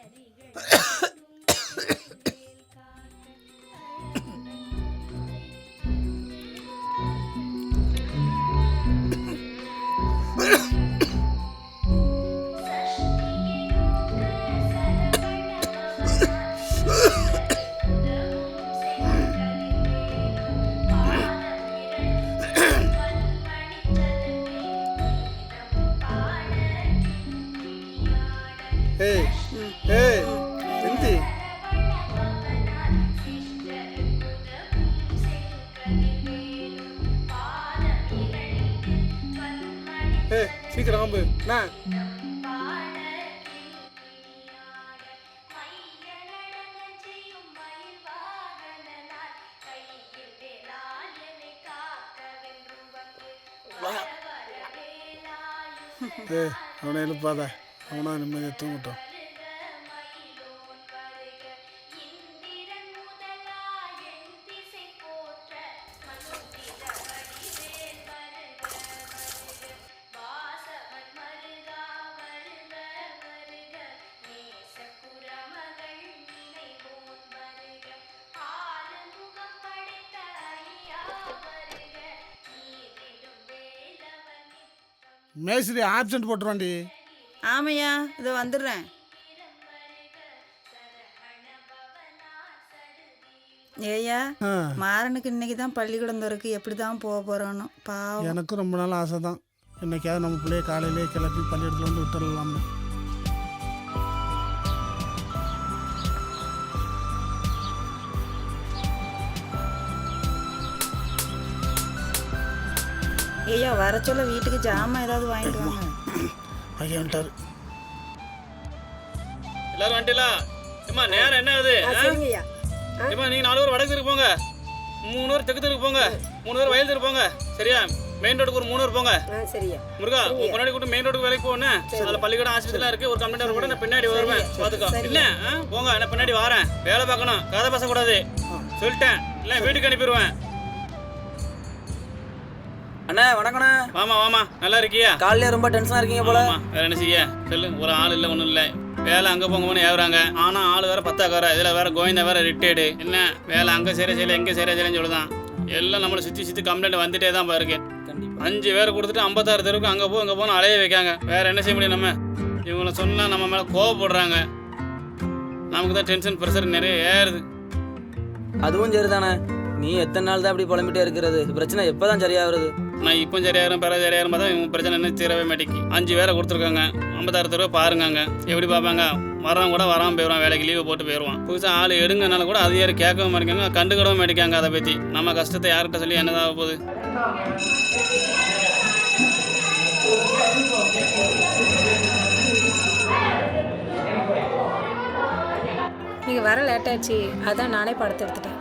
ಸರಿ பார்த்து அவனை எழுப்பாத. அவனா நிம்மதியாக தூங்கட்டும். மேஸ்திரி ஆப்சண்ட் போட்டுருவாண்டி ஆமையா இதோ வந்துடுறேன். ஏய்யா ஆ. மாறனுக்கு இன்னைக்கு தான் பள்ளிக்கூடம் திறக்கு எப்படி தான் போக போகிறானோ பாவம். எனக்கும் ரொம்ப நாள் ஆசை தான் என்னைக்காவது நம்ம பிள்ளைய காலையிலே கிளப்பி பள்ளியிடத்துல வந்து விட்டுடலாம்னு ஏய்யா வர சொல்ல வீட்டுக்கு ஜாமான் ஏதாவது வாங்கிட்டு வாங்க. ஐயா வந்துட்டாரு. எல்லாரும் வந்துட்டீங்களா? ஏம்மா நேரம் என்ன ஆகுது? சரிங்கய்யா ஏம்மா நீங்க நாலு பேர் வடக்கு தெருக்கு போங்க. மூணு பேர் தெற்கு தெருக்கு போங்க. மூணு பேர் வயல் தெருக்கு போங்க. சரியா? மெயின் ரோடுக்கு ஒரு மூணு பேர் போங்க. சரியா. முருகா உன் முன்னாடி கூட்டு மெயின் ரோடுக்கு வேலைக்கு போனேன் அதுல பள்ளிக்கூடம் ஆஸ்பத்திரிலாம் இருக்கு. ஒரு கம்ப்ளைண்ட் கூட நான் பின்னாடி வருவேன். பாத்துக்கோ. இல்ல ஆ? போங்க நான் பின்னாடி வரேன். வேலை பார்க்கணும். கதை பேசக்கூடாது. சொல்லிட்டேன். இல்ல வீட்டுக்கு அனுப்பிடுவேன். அண்ணா வணக்கண்ணா வாமா வாமா நல்லா இருக்கியா? காலையில ரொம்ப டென்ஷனா இருக்கீங்க போல. வேற என்ன செய்ய? சொல்லு ஒரு ஆள் இல்ல ஒண்ணும் இல்ல. வேலை அங்க போங்க போன ஏவுறாங்க. ஆனா ஆள் வேற பத்தாக்கார? இதுல வேற கோவிந்தா வேற ரிட்டையர்டு என்ன? வேலை அங்க செய்யற செய்யல எங்க செய்யற செய்யலன்னு சொல்லுதான். எல்லாம் நம்மளை சுத்தி சுத்தி கம்ப்ளைண்ட் வந்துட்டே தான் பாருக்கு அஞ்சு பேர் கொடுத்துட்டு ஐம்பத்தாறு தெருவுக்கு அங்க போ அங்க போன அலைய வைக்காங்க. வேற என்ன செய்ய முடியும் நம்ம? இவங்கள சொன்னா நம்ம மேல கோவப்படுறாங்க. நமக்கு தான் டென்ஷன் ப்ரெஷர் நிறைய ஏறுது. அதுவும் சரிதானே. நீ எத்தனை நாள் தான் அப்படி புலம்பிட்டே இருக்கிறது? பிரச்சனை எப்பதான் சரியாகிறது? நான் இப்போ சரியாயிரும் பிற சரியாயிரும் பார்த்தா இவங்க பிரச்சனை என்ன தீரவே மாட்டேங்கி அஞ்சு பேரை கொடுத்துருக்காங்க. ஐம்பத்தாறு தெருவை பாருங்க எப்படி பார்ப்பாங்க? வரவன் கூட வராமல் போயிடுவான் வேலைக்கு லீவு போட்டு போயிடுவான். புதுசாக ஆள் எடுங்கனால கூட அது யாரும் கேட்கவும் மாட்டேங்காங்க கண்டுக்கிடவும் மாட்டேங்காங்க அதை பற்றி நம்ம கஷ்டத்தை யார்கிட்ட சொல்லி என்னதாக போகுது? நீங்கள் வர லேட் ஆச்சு அதான் நானே படத்தை எடுத்துட்டேன்.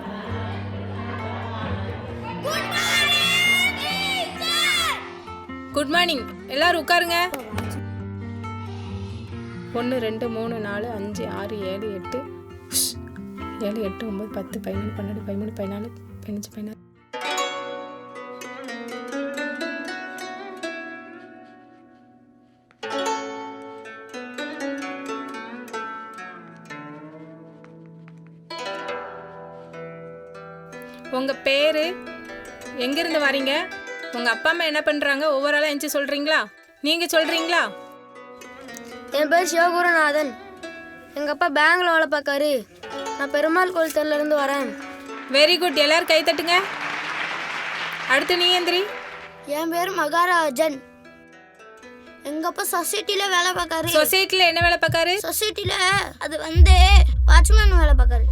Good morning. எல்லாரும் உட்காருங்க. ஒன்று ரெண்டு மூணு நாலு அஞ்சு ஆறு ஏழு எட்டு. ஏழு எட்டு ஒம்பது பத்து பதினொன்று பன்னெண்டு பதிமூணு பதினாலு பதினஞ்சு பதினாறு. உங்கள் பேர்? எங்கேருந்து வரீங்க? உங்கள் அப்பா அம்மா என்ன பண்ணுறாங்க ஆளாக எஞ்சி சொல்கிறீங்களா நீங்கள் சொல்கிறீங்களா என் பேர் சிவகுருநாதன். எங்கள் அப்பா பேங்க்ல வேலை பார்க்காரு. நான் பெருமாள் கோயில் தெருல இருந்து வரேன். வெரி குட் எல்லாரும் கை தட்டுங்க. அடுத்து நீ எந்திரி. என் பேர் மகாராஜன். எங்க அப்பா சொசைட்டில வேலை பார்க்காரு. சொசைட்டியில் என்ன வேலை பார்க்காரு? சொசைட்டில அது வந்து வாட்ச்மேன் வேலை பார்க்காரு.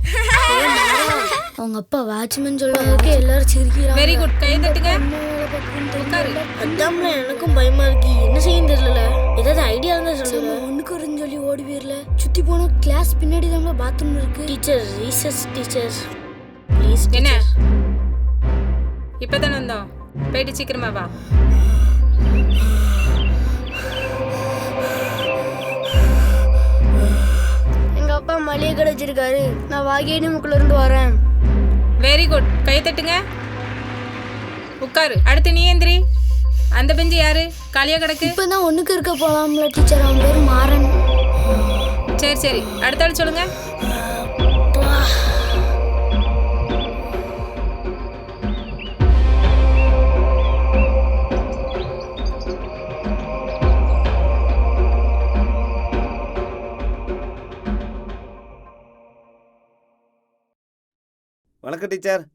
அவங்க அப்பா வாட்ச்மேன் சொல்றதுக்கு எல்லாரும் சிரிக்கிறாங்க. வெரி குட் கை தட்டுங்க. அதாம்ல எனக்கும் பயமா இருக்கு. என்ன செய்யும் தெரியல ஏதாவது ஐடியா இருந்தா சொல்லுங்க. ஒண்ணுக்கு ஒரு சொல்லி ஓடி போயிரல. சுத்தி போன கிளாஸ் பின்னாடி தான் பாத்ரூம் இருக்கு. டீச்சர் ரீசர்ச் டீச்சர் ப்ளீஸ் என்ன? இப்போ தானே வந்தோம். போயிட்டு சீக்கிரமா வா. எங்க அப்பா மளிகை கடை வச்சிருக்காரு. நான் வாகேடி முக்குல இருந்து வரேன். வெரி குட் கை தட்டுங்க. உட்காரு. அடுத்து நீ எந்திரி. அந்த பெஞ்சு யாரு? காலியா கிடக்கு? இப்பதான் ஒண்ணுக்கு இருக்க போலாம்ல டீச்சர் அவன் பேர் மாறன். சரி சரி. அடுத்த ஆள் சொல்லுங்க. வணக்கம் டீச்சர்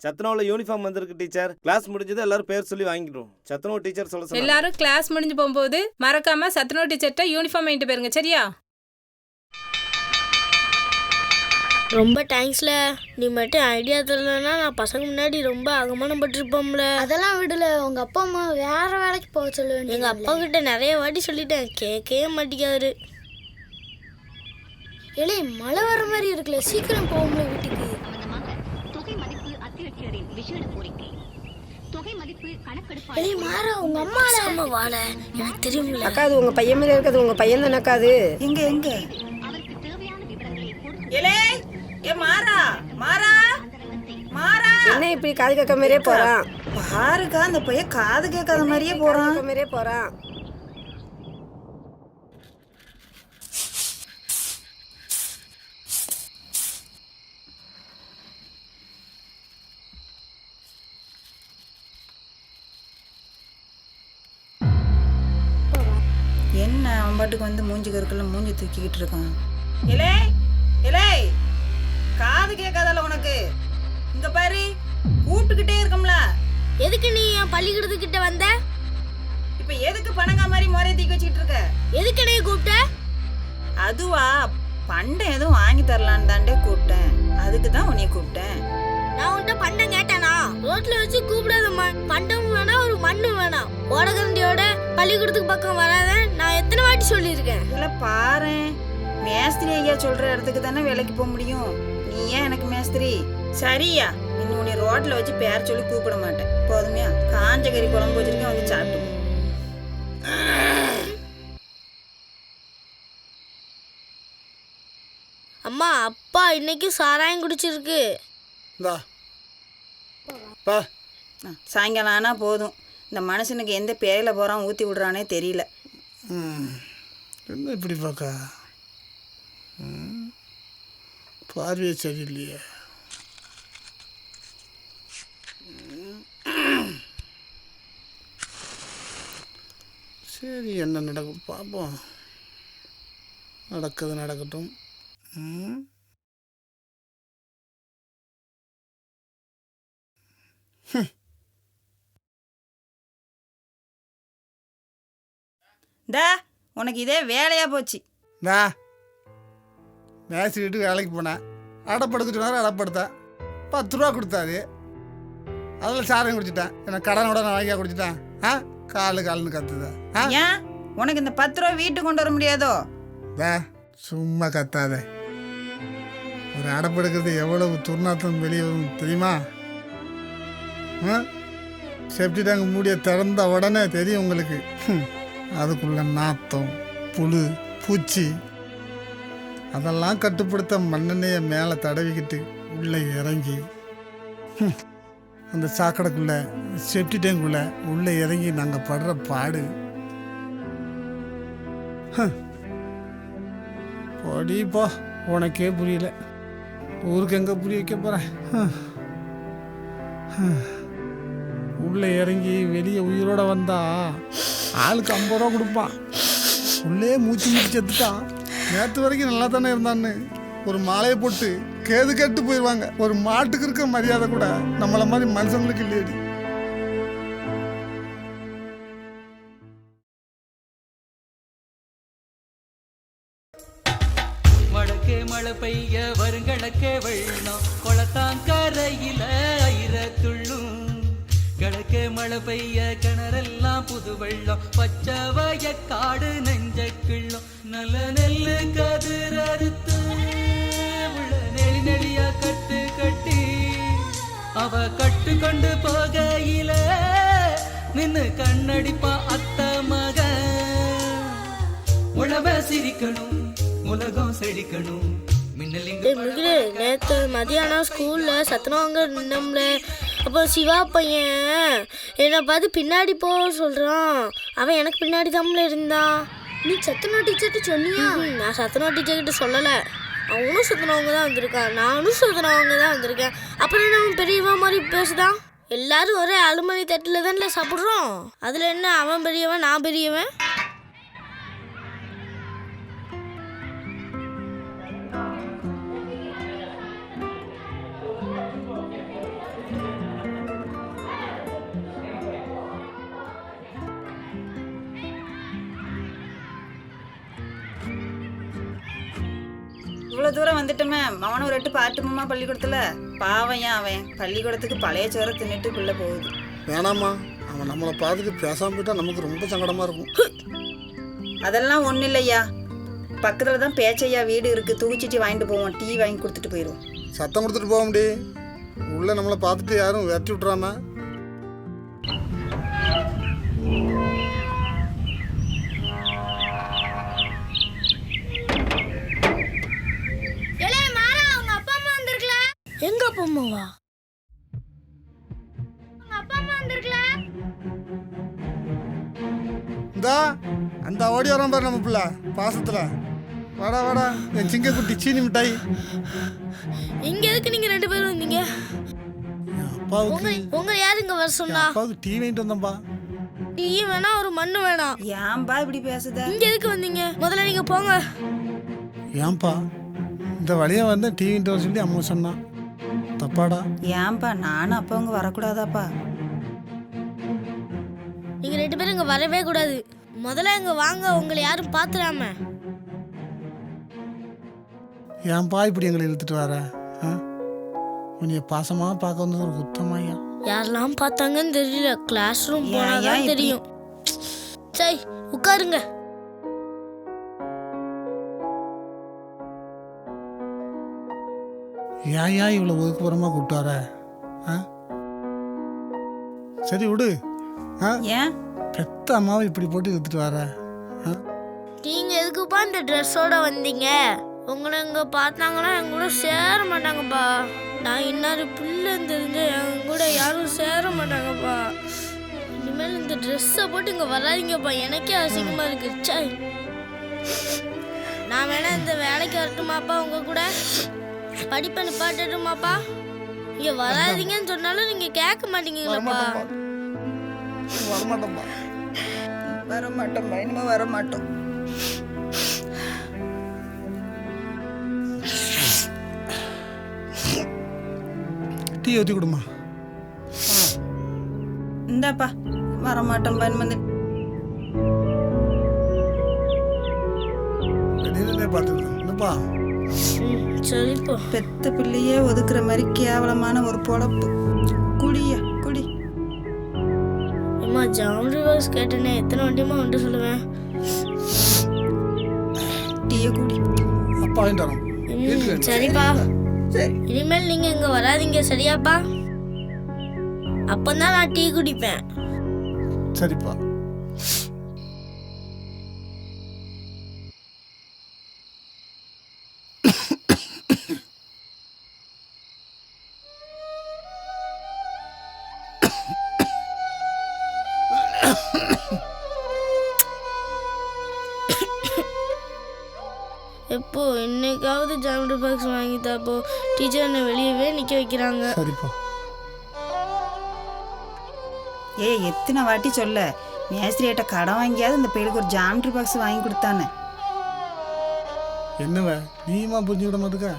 சத்துணவுல யூனிஃபார்ம் வந்திருக்கு டீச்சர் கிளாஸ் முடிஞ்சது எல்லாரும் பேர் சொல்லி வாங்கிடுவோம் சத்துணவு டீச்சர் சொல்ல எல்லாரும் கிளாஸ் முடிஞ்சு போகும்போது மறக்காம சத்துணவு டீச்சர்கிட்ட யூனிஃபார்ம் வாங்கிட்டு போயிருங்க சரியா? ரொம்ப தேங்க்ஸ்ல நீ மட்டும் ஐடியா தரலன்னா நான் பசங்க முன்னாடி ரொம்ப அகமானம் பட்டிருப்போம்ல அதெல்லாம் விடல. உங்க அப்பா அம்மா வேற வேலைக்கு போக சொல்ல எங்க அப்பா கிட்ட நிறைய வாட்டி சொல்லிட்டேன். கேட்கவே மாட்டேங்காரு ஏலே மழை வர மாதிரி இருக்குல்ல. சீக்கிரம் போகும்ல வீட்டுக்கு. எனக்கு தெரியும்ல. அக்கா அது உங்க பையன் மாதிரி இருக்கிறது உங்க பையன் தானே அக்கா அது எங்க? எங்க ஏலே ஏ மாறா மாறா மாறா. என்ன இப்படி காது கேட்க மாதிரியே போறான்? பாருக்கா அந்த பையன் காது கேட்காத மாதிரியே போறான். மாதிரியே போறான்? என்ன அவன் பாட்டுக்கு வந்து மூஞ்சி கருக்குள்ள மூஞ்சி தூக்கிக்கிட்டு இருக்கான்? இலே இலே காது கேட்காதல உனக்கு. இங்க பாரு கூப்பிட்டுக்கிட்டே இருக்கோம்ல. எதுக்கு நீ என் பள்ளிக்கூடத்துக்கிட்ட வந்த? இப்ப எதுக்கு பணங்கா மாதிரி முறைய தூக்கி வச்சுக்கிட்டு இருக்க? எதுக்கு நீ கூப்பிட்ட? அதுவா பண்டம் எதுவும் வாங்கி தரலான்னு தாண்டே கூப்பிட்டேன். அதுக்கு தான் உன்னைய கூப்பிட்டேன். நான் உன்கிட்ட பண்டம் கேட்டானா? ரோட்ல வச்சு கூப்பிடாதம்மா. பண்டம் வேணாம் ஒரு மண்ணு வேணாம். ஓடகரண்டியோட பள்ளிக்கூடத்துக்கு பக்கம் வராத நான் எத்தனை வாட்டி சொல்லியிருக்கேன்? இதெல்லாம் பாரேன் மேஸ்திரி ஐயா சொல்ற இடத்துக்கு தானே வேலைக்கு போக முடியும். நீ ஏன் எனக்கு மேஸ்திரி? சரியா. இனி உன்னை ரோட்ல வச்சு பேர் சொல்லி கூப்பிட மாட்டேன். போதுமையா. காஞ்ச கறி குழம்பு வச்சிருக்கேன் வந்து சாப்பிட்டு. அம்மா அப்பா இன்னைக்கு சாராயம் குடிச்சிருக்கு. பா ஆ, சாயங்காலம் ஆனா போதும். இந்த மனுஷனுக்கு எந்த பேரில் போகிறான் ஊற்றி விடுறானே தெரியல. என்ன இப்படி பார்க்கா? ம். பார்வையே சரியில்லையே. சரி என்ன நடக்கும் பார்ப்போம். நடக்குது நடக்கட்டும். ஹம். டா உனக்கு இதே வேலையா போச்சு. டா மேஸ்திரி வீட்டுக்கு வேலைக்கு போனேன் அடப்படுக்க சொன்னார் அடப்படுத்தேன் பத்து ரூபா கொடுத்தாரு. அதில் சாரம் குடிச்சிட்டேன். எனக்கு கடனோட நான் வாங்கியா குடிச்சிட்டேன். ஆ காலு காலுன்னு கத்துதா. ஆ? ஏன்? உனக்கு இந்த பத்து ரூபா வீட்டுக்கு கொண்டு வர முடியாதோ? டா சும்மா கத்தாத. ஒரு அடப்படுக்கிறது எவ்வளவு துர்நாத்தம் வெளியே வரும் தெரியுமா? ஆ? செப்டி டேங்க் மூடிய திறந்த உடனே தெரியும் உங்களுக்கு. அதுக்குள்ள நாத்தம் புழு பூச்சி. அதெல்லாம் கட்டுப்படுத்த மண்ணெண்ணெயை மேலே தடவிக்கிட்டு உள்ளே இறங்கி அந்த சாக்கடைக்குள்ள செப்டி டேங்குள்ள உள்ளே இறங்கி நாங்கள் படுற பாடு. படிப்பா உனக்கே புரியல. ஊருக்கு எங்கே புரிய வைக்க போகிறேன் உள்ளே இறங்கி வெளியே உயிரோட வந்தா ஆளுக்கு ஐம்பது ரூபா கொடுப்பான் உள்ளே மூச்சு மூச்சு செத்துட்டான் நேற்று வரைக்கும் நல்லா தானே இருந்தான்னு. ஒரு மாலையை போட்டு கேது கெட்டு போயிடுவாங்க ஒரு மாட்டுக்கு இருக்க மரியாதை கூட நம்மளை மாதிரி மனுஷங்களுக்கு இல்லையடி. மழை பெய்ய வருங்கடக்கே வெள்ளம். குளத்தாங்கரையில கரையில மழை பெய்ய கிணறெல்லாம் புது வெள்ளம் பச்சை வயக்காடு நெஞ்ச கிள்ளம் நல்ல நெல்லு கதிர் அறுத்து உள்ள நெளி நெளியா கட்டு கட்டி. அவ கட்டு கொண்டு போகையில நின்னு கண்ணடிப்பா அத்த மக. உழவ சிரிக்கணும் உலகம் செழிக்கணும். மின்னலிங்க நேற்று மதியானம் ஸ்கூல்ல சத்தனவங்க நின்னோம்ல. அப்போ சிவா பையன் என்னை பார்த்து பின்னாடி போக சொல்கிறான் அவன் எனக்கு பின்னாடி தான்ல இருந்தான் நீ சத்துணோ டீச்சர்ட்டு சொன்னியா? நான் சத்தனோ டீச்சர் கிட்ட சொல்லலை. அவனும் சத்தனவங்க தான் வந்திருக்கான். நானும் சத்தனவங்க தான் வந்திருக்கேன். அப்புறம் என்ன அவன் பெரியவன் மாதிரி பேசுதான் எல்லாரும் ஒரே அலுமணி தட்டில் தானே சாப்பிட்றோம். அதில் என்ன அவன் பெரியவன் நான் பெரியவன்? வந்துட்டோமே. அவனை ஒரு எட்டு பார்த்துமாமா பள்ளிக்கூடத்தில்? ஏன் அவன்? பள்ளிக்கூடத்துக்கு பழைய சோறை தின்னுட்டு பிள்ளை போகுது. வேணாம்மா. அவன் நம்மளை பார்த்துட்டு பேசாம போயிட்டா நமக்கு ரொம்ப சங்கடமா இருக்கும். அதெல்லாம் ஒன்றும் இல்லையா? பக்கத்தில் தான் பேச்சையா வீடு இருக்குது தூக்கிச்சிட்டு வாங்கிட்டு போவோம். டீ வாங்கி கொடுத்துட்டு போயிடுவோம் சத்தம் கொடுத்துட்டு போக முடி உள்ள நம்மளை பார்த்துட்டு யாரும் விரட்டி விட்றாம ஓடி வரான் பாரு நம்ம பிள்ளை. பாசத்துல. வாடா வாடா. என் சிங்கக்குட்டி சீனி மிட்டாய். இங்க எதுக்கு நீங்க ரெண்டு பேரும் வந்தீங்க? அப்பாவுக்கு உங்க உங்க யாரு இங்க வர சொன்னா? அப்பாவுக்கு டீ வாங்கிட்டு வந்தேன்பா. டீ வேணா ஒரு மண்ணு வேணாம் ஏன்பா இப்படி பேசுத? இங்க எதுக்கு வந்தீங்க? முதல்ல நீங்க போங்க. ஏன்பா? இந்த வழியா வந்து டீ வாங்கிட்டு வர சொல்லி அம்மா சொன்னான் தப்பாடா. ஏன்பா நானும் அப்பவங்க வரக்கூடாதாப்பா? நீங்க ரெண்டு பேரும் இங்க வரவே கூடாது. முதல்ல இங்க வாங்க உங்களை யாரும் பாத்துறாம. ஏன்பா இப்படி எங்களை இழுத்துட்டு வர ஆ? உன்னைய பாசமா பார்க்க வந்தது ஒரு குத்தமாய்யா யாரெல்லாம் பார்த்தாங்கன்னு தெரியல. கிளாஸ் ரூம் ஏன், போனாதான்? தெரியும். சரி உட்காருங்க. ஏன் ஏன் இவ்வளோ ஒதுக்குப்புறமா கூப்பிட்டு வர ஆ? சரி விடு ஆ? ஏன்? பெத்த அம்மாவை இப்படி போட்டு இழுத்துட்டு வர? நீங்க எதுக்குப்பா இந்த ட்ரெஸ்ஸோட வந்தீங்க? உங்களை இங்க பார்த்தாங்கன்னா என் கூட சேர மாட்டாங்கப்பா. நான் இன்னாரு பிள்ளைன்னு தெரிஞ்ச என் கூட யாரும் சேர மாட்டாங்கப்பா. இனிமேல் இந்த ட்ரெஸ்ஸை போட்டு இங்க வராதீங்கப்பா. எனக்கே அசிங்கமா இருக்கு. ச்சை. நான் வேணா இந்த வேலைக்கு வரட்டுமாப்பா உங்க கூட? படிப்பை நிப்பாட்டட்டுமாப்பா? இங்க வராதீங்கன்னு சொன்னாலும் நீங்க கேட்க மாட்டீங்களாப்பா? வரமாட்டோம்ப்பா வர மாட்டோம்பா இனிமே வர மாட்டோம் டீ ஊற்றி கொடுமா. இந்தாப்பா. வர மாட்டோம்பா இனிமே இந்த வெளியிலே பார்த்துக்கலாம் என்னப்பா? ம், சரிப்பா பெத்த பிள்ளையே ஒதுக்குற மாதிரி கேவலமான ஒரு பொழப்பு. ஜாமெட்ரி பாக்ஸ் கேட்டேனே எத்தனை வண்டியமா வந்துட்டு சொல்லுவேன்? டீயை குடி. அப்பா சரிப்பா. சரி. இனிமேல் நீங்க இங்க வராதீங்க சரியாப்பா? அப்பதான் நான் டீ குடிப்பேன். சரிப்பா. எப்போ இன்னைக்காவது ஜாமெட்ரி பாக்ஸ் வாங்கி தாப்போ? டீச்சர் என்னை வெளியவே நிக்க வைக்கிறாங்க. சரிப்பா. ஏய் எத்தனை வாட்டி சொல்ல? மேஸ்திரியிட்ட கடன் வாங்கியாவது இந்த பையலுக்கு ஒரு ஜாமெட்ரி பாக்ஸ் வாங்கி கொடுத்தானே? என்னவ? நீயுமா புரிஞ்சுக்கிட மாட்டுக்க?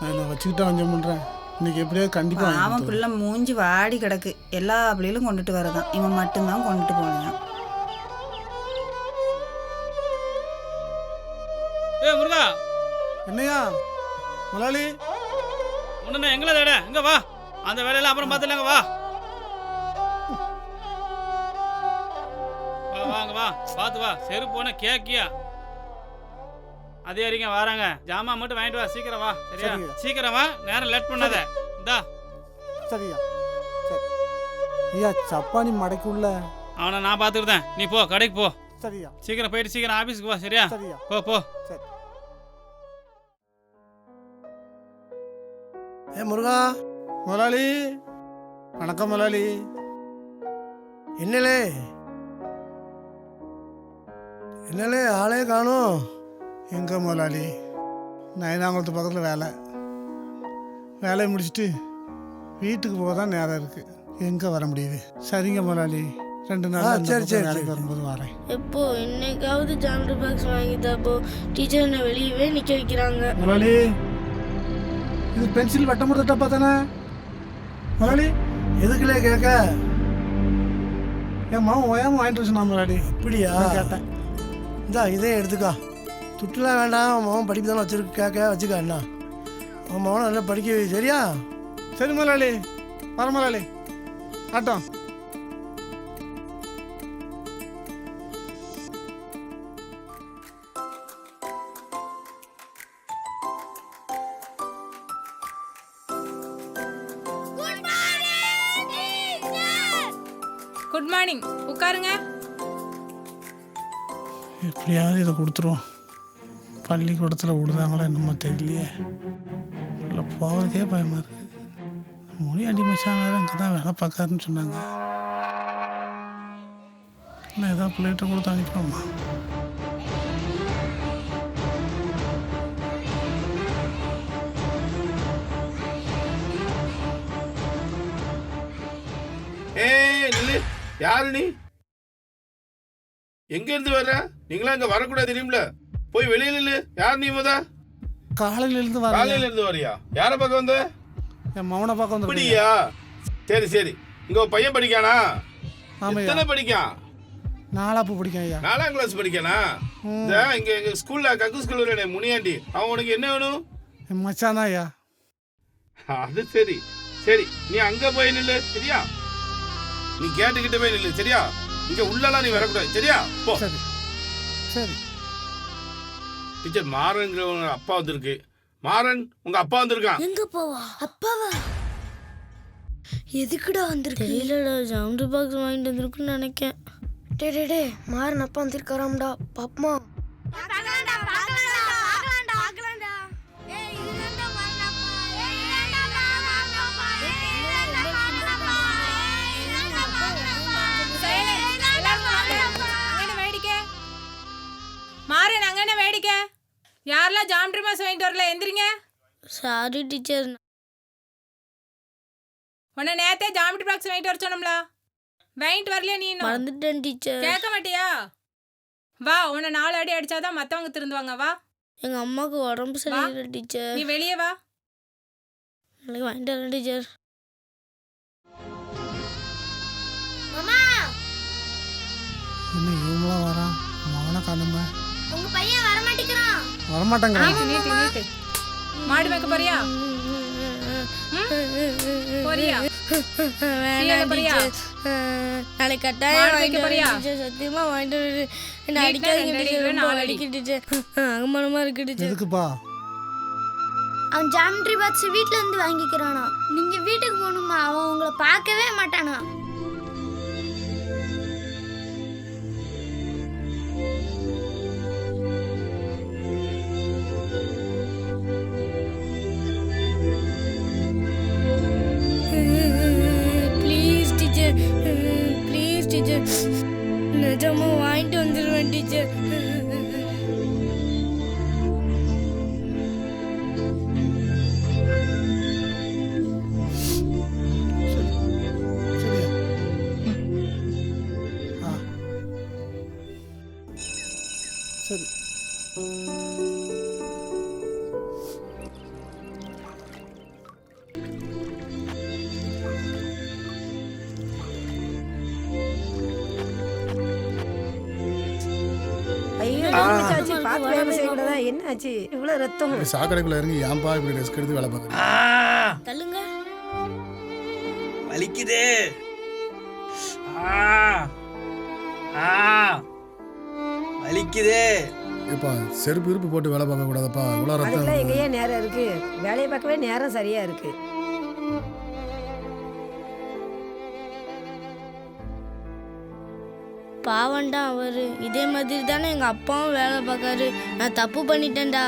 நான் என்ன வச்சுக்கிட்டா வஞ்சம் பண்ணுறேன் இன்னைக்கு எப்படியாவது கண்டிப்பாக அவன். பிள்ளை மூஞ்சி வாடி கிடக்கு. எல்லா பிள்ளைகளும் கொண்டுட்டு வரதான். இவன் மட்டும்தான் கொண்டுட்டு போனான் என்னையா? முதலாளி? ஒன்று எங்களை தேட. இங்க வா. அந்த வேலையெல்லாம் அப்புறம் பார்த்துலாங்க வா. வா வாங்க வா. பார்த்து வா. செருப்பு போன கேக்கியா? அதே அறிங்க வராங்க. ஜாமான் மட்டும் வாங்கிட்டு வா. சீக்கிரம் வா. சரியா. சீக்கிரம் வா. நேரம் லேட் பண்ணாத. இந்தா. சரியா? சரி. ஐயா சப்பானி மடைக்குள்ள அவனை நான் பார்த்துக்கிட்டேன். நீ போ. கடைக்கு போ. சரியா? சீக்கிரம் போயிட்டு சீக்கிரம் ஆபீஸ்க்கு வா. சரியா? சரியா? போ போ. சரி. முருகா. முதலாளி வணக்கம் முதலாளி என்னலே? என்னலே ஆளே காணும். எங்க முதலாளி நயனாங்குளத்து பக்கத்தில் வேலை. வேலையை முடிச்சுட்டு வீட்டுக்கு போக தான் நேரம் இருக்கு. எங்க வர முடியுது? சரிங்க முதலாளி ரெண்டு நாள் சரி சரி வேலைக்கு வரும்போது வரேன். எப்போ? இன்னைக்காவது ஜாமெட்ரி பாக்ஸ் வாங்கி தாப்போ டீச்சர் என்னை வெளியவே நிக்க வைக்கிறாங்க. முதலாளி இது பென்சில் வட்டம் போடுற டப்பா தானே முதலாளி எதுக்குலே கேட்க? என் மாமன் ஓயாம வாங்கிட்டு வச்சு நான் முதலாளி அப்படியா? கேட்டேன். இந்தா இதே எடுத்துக்கா. துட்டுலாம் வேண்டாம். மகன் படிப்பு தானே வச்சிருக்க. கேட்க வச்சுக்க அண்ணா அவன் மகனை நல்லா படிக்க சரியா? சரி முதலாளி. வர முதலாளி. ஆட்டம். கொடுத்துருவோம். பள்ளிக்கூடத்தில் விடுதாங்களோ என்னமோ தெரியலையே. இல்லை போகிறதுக்கே பயமாக இருக்குது மொழி மச்சான் வேறு இங்கே தான் வேலை பார்க்காருன்னு சொன்னாங்க. இல்லை ஏதாவது பிள்ளைகிட்ட கொடுத்து அனுப்பிடுவோமா? ஏய் நில்லு. யாரு நீ? எங்க இருந்து வர்ற? நீங்களா இங்க வரக்கூடாது தெரியுமில? போய் வெளியில நில்லு. யார் நீ முத? காலையிலேருந்து வர காலையில இருந்து வரியா? யார பக்கம் வந்த? என் மௌனை பார்க்க வந்து அப்படியா சரி சரி. இங்க ஒரு பையன் படிக்கானா. எத்தனை படிக்கான்? நாலாப்பு பிடிக்கும் ஐயா. நாலாம் கிளாஸ் படிக்கானா? இந்த இங்க எங்க ஸ்கூல்ல கக்கு ஸ்கூல்ல முனியாண்டி. அவன் உனக்கு என்ன வேணும்? மச்சான் தான் ஐயா. அது சரி. சரி நீ அங்க போய் நில்லு சரியா? நீ கேட்டுக்கிட்ட போய் நில்லு சரியா? இங்க உள்ளலாம் நீ வரக்கூடாது சரியா? போ. சரி. சரி டீச்சர் மாறன்ங்கிற அப்பா வந்திருக்கு. மாறன் உங்க அப்பா வந்திருக்கான். எங்க போவா? அப்பாவா? எதுக்குடா வந்திருக்கு? தெரியலடா ஜவுண்டரி பாக்ஸ் வாங்கிட்டு வந்திருக்குன்னு நினைக்கேன். டே டே டே மாறன் அப்பா வந்திருக்காராம்டா. பாப்பமா? அங்கே வேடிக்கை. யாரெல்லாம் ஜாமெட்ரி மாஸ் வாங்கிட்டு வரல எந்திரிங்க. சாரி டீச்சர் உன்னை நேத்தே ஜாமெட்ரி பாக்ஸ் வாங்கிட்டு வர சொன்னோம்ல. வாங்கிட்டு வரலையா நீ இன்னும்? மறந்துட்டேன் டீச்சர் கேட்க மாட்டியா? வா உன்னை நாலு அடி அடிச்சாதான் மத்தவங்க திருந்துவாங்க. வா. எங்க அம்மாவுக்கு உடம்பு சரியில்லை டீச்சர் நீ வெளியே வா. நாளைக்கு வாங்கிட்டு வரேன் டீச்சர் வரமாட்டேங்கிறான் நீட்டு மாடு போறியா? போறியா? நாளைக்கு கட்டாயம் வாங்கிட்டு வைக்க போறியா? சத்தியமா வாங்கிட்டு என்ன அடிக்காதீங்க நாலு அடி. அடிக்க டீச்சர். அகமானமா இருக்கு எதுக்குப்பா? அவன் ஜாமெட்ரி பாக்ஸ் வீட்ல இருந்து வாங்கிக்கிறானா. நீங்க வீட்டுக்கு போகணுமா? அவன் உங்களை பார்க்கவே மாட்டானா. ப்ளீஸ் நிஜமா வாங்கிட்டு வந்துடுவேன் டீச்சர். பார்த்து வேலை செய்யக்கூடாதா என்ன ஆச்சு இவ்வளவு ரத்தம். சாக்கடைக்குள்ள இறங்கி ஏன்பா இப்படி ரிஸ்க் எடுத்து வேலை பார்க்குறேன் தள்ளுங்க. வலிக்குதே. ஆ. ஆ. வலிக்குதே. இப்போ செருப்பு இருப்பு போட்டு வேலை பார்க்க கூடாதப்பா இவ்வளோ அதுக்கெல்லாம் எங்கேயே நேரம் இருக்கு. வேலையை பார்க்கவே நேரம் சரியா இருக்கு. பாவம்டா அவர். இதே மாதிரி தானே எங்கள் அப்பாவும் வேலை பார்க்காரு. நான் தப்பு பண்ணிட்டேன்டா.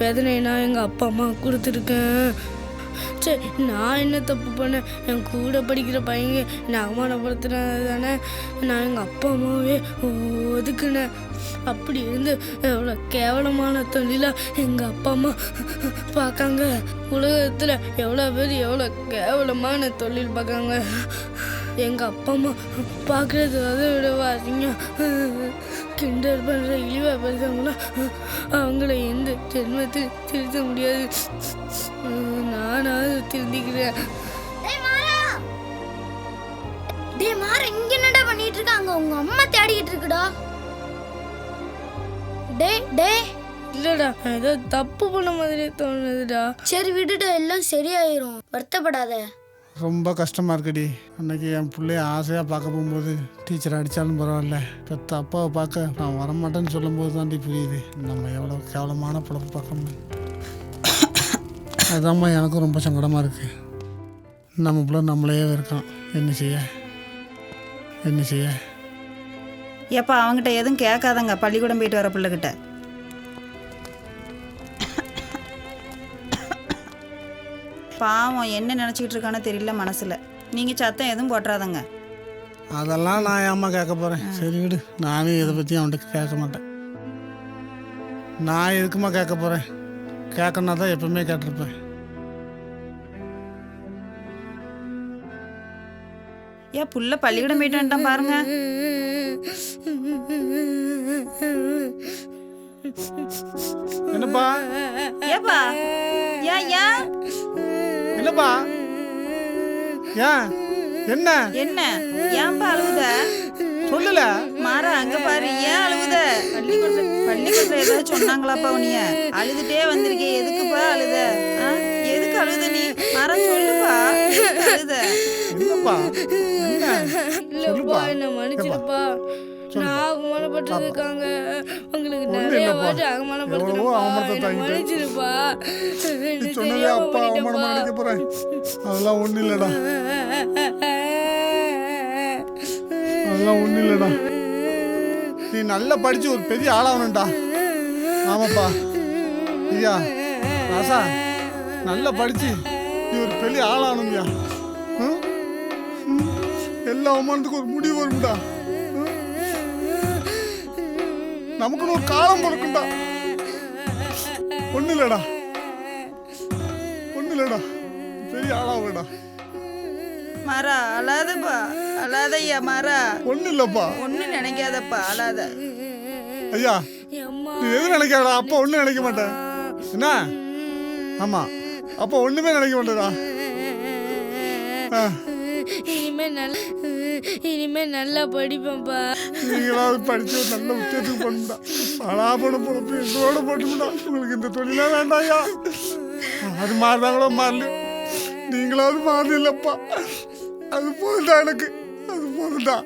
வேதனைனா நான் எங்கள் அப்பா அம்மா கொடுத்துருக்கேன். சரி நான் என்ன தப்பு பண்ணேன்? என் கூட படிக்கிற பையங்க என்னை அவமானப்படுத்துனது தானே நான் எங்கள் அப்பா அம்மாவே ஒதுக்குனேன். அப்படி இருந்து எவ்வளோ கேவலமான தொழிலாக எங்கள் அப்பா அம்மா பார்க்காங்க. உலகத்தில் எவ்வளோ பேர் எவ்வளோ கேவலமான தொழில் பார்க்காங்க. எங்கள் அப்பா அம்மா பார்க்குறது அதை விட வாசிங்க கிண்டல் பண்ணுற இழிவாக பேசுறவங்களாம் அவங்கள எந்த ஜென்மத்தில் திருத்த முடியாது. நானாவது திருந்திக்கிறேன். டேய் மாறா. இங்க என்னடா பண்ணிட்டு இருக்க அங்க உங்க அம்மா தேடிக்கிட்டு இருக்குடா. டேய் டேய். இல்லைடா ஏதோ தப்பு பண்ண மாதிரி தோணுதுடா. சரி விட்டுட்டு எல்லாம் சரியாயிரும். வருத்தப்படாத. ரொம்ப கஷ்டமாக இருக்குடி. அன்னைக்கு என் பிள்ளைய ஆசையாக பார்க்க போகும்போது டீச்சர் அடித்தாலும் பரவாயில்ல. பெத்த அப்பாவை பார்க்க நான் வரமாட்டேன்னு சொல்லும்போது தாண்டி புரியுது. நம்ம எவ்வளோ கேவலமான பிழப்பு பார்க்கணும் அதுதான்மா எனக்கும் ரொம்ப சங்கடமாக இருக்குது நம்ம பிள்ளை நம்மளையே இருக்கான் என்ன செய்ய? என்ன செய்ய? ஏப்பா அவங்ககிட்ட எதுவும் கேட்காதங்க. பள்ளிக்கூடம் போயிட்டு வர பிள்ளைகிட்ட. பாவம் என்ன நினச்சிக்கிட்டு இருக்கானோ தெரியல மனசில். நீங்கள் சத்தம் எதுவும் போட்டுறாதங்க. அதெல்லாம் நான் ஏம்மா கேட்க போகிறேன் சரி விடு. நானும் இதை பற்றி அவன்கிட்ட கேட்க மாட்டேன். நான் எதுக்குமா கேட்க போகிறேன் கேட்கணுன்னா தான் எப்பவுமே கேட்டிருப்பேன். ஏன் புள்ள பள்ளிக்கூடம் போயிட்டு வந்துட்டான் பாருங்க. என்னப்பா? ஏப்பா? ஏன் ஏன்? என்னப்பா ஏன் என்ன? என்ன? ஏன்பா அழுவுத சொல்லல. மாறா அங்க பாரு ஏன் அழுவுத பள்ளிக்கூடத்துல பள்ளிக்கூடத்துல ஏதாவது சொன்னாங்களாப்பா உனிய அழுதுட்டே வந்திருக்கே எதுக்குப்பா அழுத? எதுக்கு அழுத நீ? மாறா சொல்லுப்பா. அழுத? என்னப்பா? என்ன? இல்லப்பா. என்ன மன்னிச்சிருப்பா நான் அவமானப்பட்டிருக்காங்க. உங்களுக்கு நிறைய. வாட்டி என்ன சொன்னதே அப்பா அவமானம். நினைக்க போறேன். அதெல்லாம் ஒன்றும் இல்லைடா. அதெல்லாம் ஒன்றும் இல்லைடா. நீ நல்லா படிச்சு ஒரு பெரிய ஆளாகணும்டா ஆமாப்பா. ஐயா ராசா நல்லா படிச்சு நீ ஒரு பெரிய? ம். எல்லா அவமானத்துக்கும் ஒரு முடிவு வரும்டா. நமக்குன்னு ஒரு காலம் பிறக்கும்டா ஒன்றும் இல்லைடா ஒன்றும் இல்லைடா பெரிய ஆளாகடா மாறா அழாதப்பா. அழாதையா மாறா. ஒன்றும் இல்லைப்பா ஒன்றும் நினைக்காதப்பா அழாத. ஐயா அம்மா நீ எதுவும் நினைக்காதடா. அப்பா ஒன்றும் நினைக்க மாட்டேன் என்ன? ஆமா. அப்பா ஒண்ணுமே நினைக்க மாட்டேடா இனிமே நல்ல இனிமே நல்லா படிப்பேன்ப்பா. நீங்களாவது படிச்சு நல்ல உச்சத்துக்கு பண்ணுடா பலாபணம் பொழப்பு எங்களோட உங்களுக்கு இந்த தொழிலா வேண்டாயா அது மாறினாங்களோ மாறல. நீங்களாவது மாறல இல்லப்பா. அது போதும்டா எனக்கு. அது போதும்டா.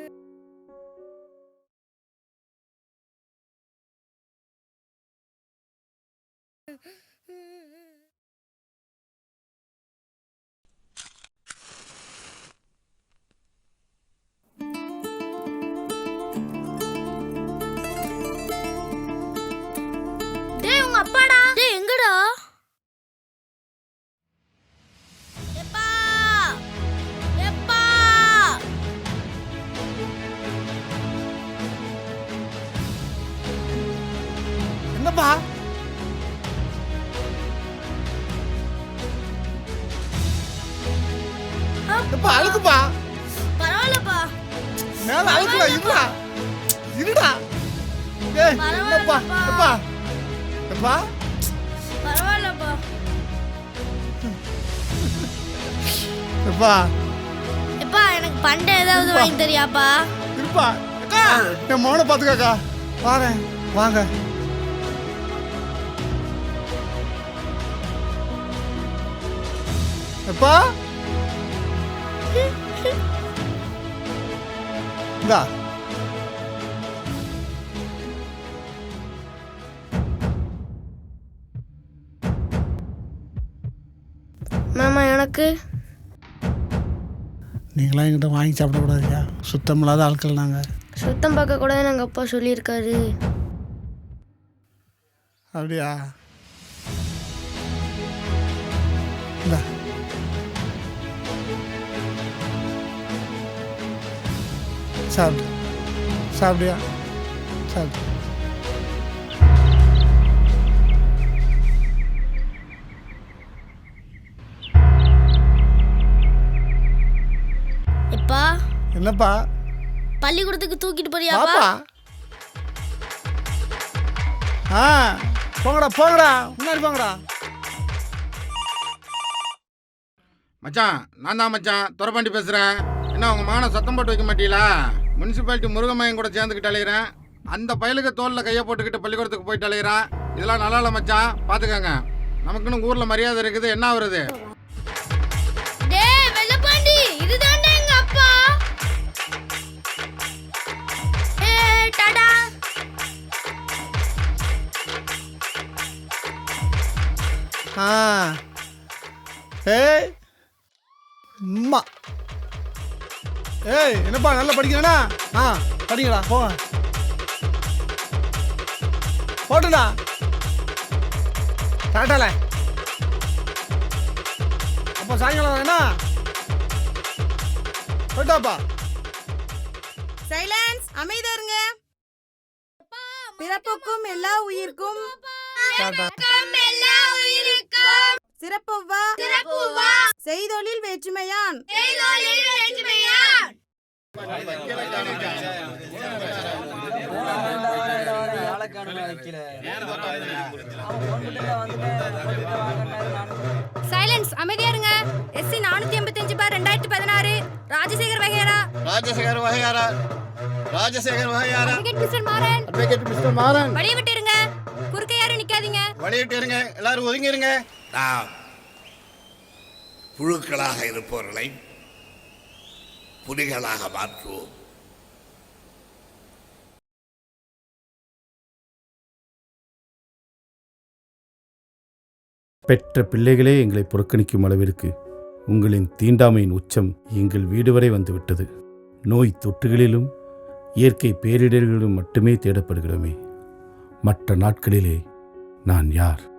எப்பா அழுக்குப்பா பரவாயில்லப்பா. மேல அழுக்குடா இருடா. இருடா. ஏய் என்னப்பா எப்பா எப்பா பரவாயில்லப்பா. எப்பா எப்பா எனக்கு பண்டை ஏதாவது வாங்கி தரியாப்பா? இருப்பா. அக்கா என் மௌன பாத்துக்காக்கா வாரேன் வாங்க. எப்பா? இந்தா மாமா எனக்கு நீங்களாம் என்கிட்ட வாங்கி சாப்பிடக்கூடாதுயா சுத்தம் இல்லாத ஆட்கள் நாங்கள் சுத்தம் பார்க்க கூட எங்கள் அப்பா சொல்லியிருக்காரு. அப்படியா? இந்தா. சாப்பிடு. சாப்பிடியா சாப்பிடு. எப்பா? என்னப்பா? பள்ளிக்கூடத்துக்கு தூக்கிட்டு போறியாப்பா? ஆ போங்கடா போங்கடா. முன்னாடி போங்கடா. மச்சான் நான் தான் மச்சான். துறப்பாண்டி பேசுகிறேன் என்ன உங்கள் மகனை சத்தம் போட்டு வைக்க மாட்டீங்களா? முனிசிபாலிட்டி முருகமையன் கூட சேர்ந்துக்கிட்டு அலையிறேன். அந்த பயலுக்கு தோலில் கையை போட்டுக்கிட்டு பள்ளிக்கூடத்துக்கு போயிட்டு அலையிறான் இதெல்லாம் நல்லா இல்லை மச்சான். பார்த்துக்கங்க நமக்குன்னு ஊரில் மரியாதை இருக்குது. என்ன வருது ஏய் நல்லா படிக்கிறேனா? ஆ படிங்கடா போ போட்டுடா. டாட்டால. அப்போ சாயங்காலம் வேணா போட்டாப்பா சைலன்ஸ் அமைதியா இருங்க எஸ்சி நானூத்தி எண்பத்தஞ்சு பார் ரெண்டாயிரத்தி பதினாறு. ராஜசேகர் வகையரா? ராஜசேகர் வகையாரா? Rajasekar வகையாரா? Advocate mister Maran. Advocate mister Maran. வழிய விட்டு இருங்க குறுக்க யாரும் நிக்காதீங்க. வழியிட்டு இருங்க எல்லாரும் ஒதுங்கி இருங்க நாம் புழுக்களாக இருப்பவர்களை புலிகளாக மாற்றுவோம். பெற்ற பிள்ளைகளே எங்களை புறக்கணிக்கும் அளவிற்கு உங்களின் தீண்டாமையின் உச்சம் எங்கள் வீடு வரை வந்துவிட்டது. நோய் தொற்றுகளிலும் இயற்கை பேரிடர்களிலும் மட்டுமே தேடப்படுகிறோமே. மற்ற நாட்களிலே நான் யார்?